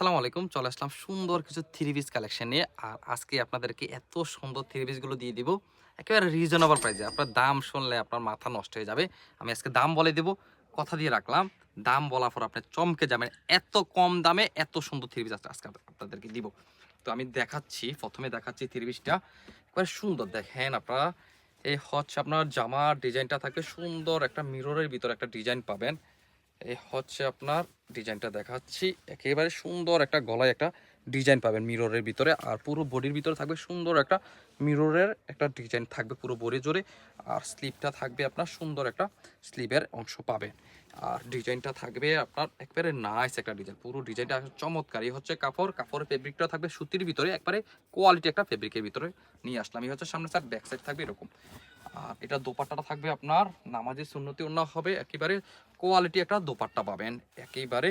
আসসালামু আলাইকুম। চলে আসলাম সুন্দর কিছু থ্রি পিস কালেকশন নিয়ে। আর আজকে আপনাদেরকে এত সুন্দর থ্রি পিসগুলো দিয়ে দিব। একেবারে রিজনেবল প্রাইসে আপনার দাম শুনলে আপনার মাথা নষ্ট হয়ে যাবে। আমি আজকে দাম বলে দেব, কথা দিয়ে রাখলাম। দাম বলার পর আপনি চমকে যাবেন। এত কম দামে এত সুন্দর থ্রি পিস আজকে আপনাদেরকে দিব। তো আমি দেখাচ্ছি, প্রথমে দেখাচ্ছি থ্রি পিসটা একেবারে সুন্দর। দেখেন আপনারা, এই হচ্ছে আপনার জামার ডিজাইনটা থাকবে সুন্দর একটা মিররের ভিতরে একটা ডিজাইন পাবেন। এই হচ্ছে আপনার ডিজাইনটা দেখাচ্ছি। একেবারে সুন্দর একটা গলায় একটা ডিজাইন পাবেন মিররের ভিতরে আর পুরো বডির ভিতরে থাকবে সুন্দর একটা মিররের একটা ডিজাইন থাকবে পুরো বডি জোরে আর স্লিপটা থাকবে আপনার সুন্দর একটা স্লিপের অংশ পাবেন। আর ডিজাইনটা থাকবে আপনার একবারে নাইস একটা ডিজাইন। পুরো ডিজাইনটা চমৎকার। এই হচ্ছে কাপড়। কাপড়ের ফেব্রিকটা থাকবে সুতির ভিতরে। একবারে কোয়ালিটি একটা ফেব্রিকের ভিতরে নিয়ে আসলাম। এই হচ্ছে সামনে সাইড ব্যাক সাইড থাকবে এরকম। আর এটা দোপাট্টাটা থাকবে আপনার নামাজের সুন্নতি অন্য হবে, একেবারে কোয়ালিটি একটা দোপাট্টা পাবেন, একেবারে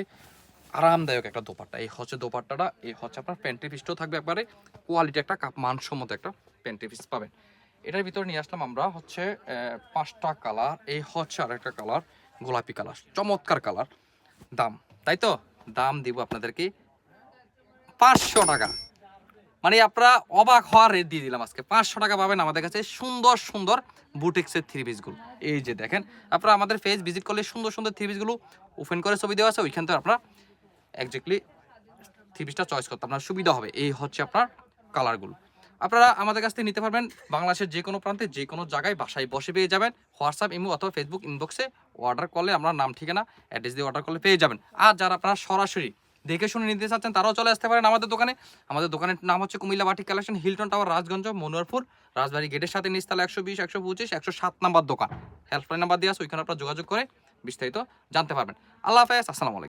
আরামদায়ক একটা দোপাট্টা। এই হচ্ছে দোপাট্টাটা, এই হচ্ছে আপনার প্যান্টি পিসটাও থাকবে একবারে কোয়ালিটি একটা কাপ, মানসম্মত একটা প্যান্টি পিস পাবেন। এটার ভিতরে নিয়ে আসলাম আমরা হচ্ছে পাঁচটা কালার এই হচ্ছে আরেকটা কালার গোলাপি কালার চমৎকার কালার দাম, তাই তো? দাম দিব আপনাদেরকে পাঁচশো টাকা। মানে আপনারা অবাক হওয়ার রেট দিয়ে দিলাম আজকে। পাঁচশো টাকা পাবেন আমাদের কাছে সুন্দর সুন্দর বুটিক্সের থ্রি পিসগুলো এই যে দেখেন, আপনারা আমাদের ফেস ভিজিট করলে সুন্দর সুন্দর থ্রি পিসগুলো ওপেন করে ছবি দেওয়া আছে, ওইখান থেকে আপনারা একজাক্টলি থ্রি পিসটা চয়েস করতে আপনার সুবিধা হবে। এই হচ্ছে আপনার কালারগুলো আপনারা আমাদের কাছ থেকে নিতে পারবেন বাংলাদেশের যে কোনো প্রান্তে, যে কোনো জায়গায় বাসায় বসে পেয়ে যাবেন। হোয়াটসঅ্যাপ, ইমো অথবা ফেসবুক ইনবক্সে অর্ডার করলে আমরা নাম, ঠিকানা অ্যাড্রেস দিয়ে অর্ডার করলে পেয়ে যাবেন। আর যারা আপনারা সরাসরি দেখে শুনে নিতে চাচ্ছেন, তারাও চলে আসতে পারেন আমাদের দোকানে। আমাদের দোকানের নাম হচ্ছে Comilla batik collection, Hilton tower, Rajganj, Monoharpur. Rajbari গেটের সাথে নিস্তালা একশো বিশ, একশো পঁচিশ, একশো সাত নাম্বার দোকান। হেল্পলাইন নাম্বার দিয়ে আছে, ওইখানে আপনারা যোগাযোগ করে বিস্তারিত জানতে পারবেন। আল্লাহ হাফেজ, আসসালামু আলাইকুম।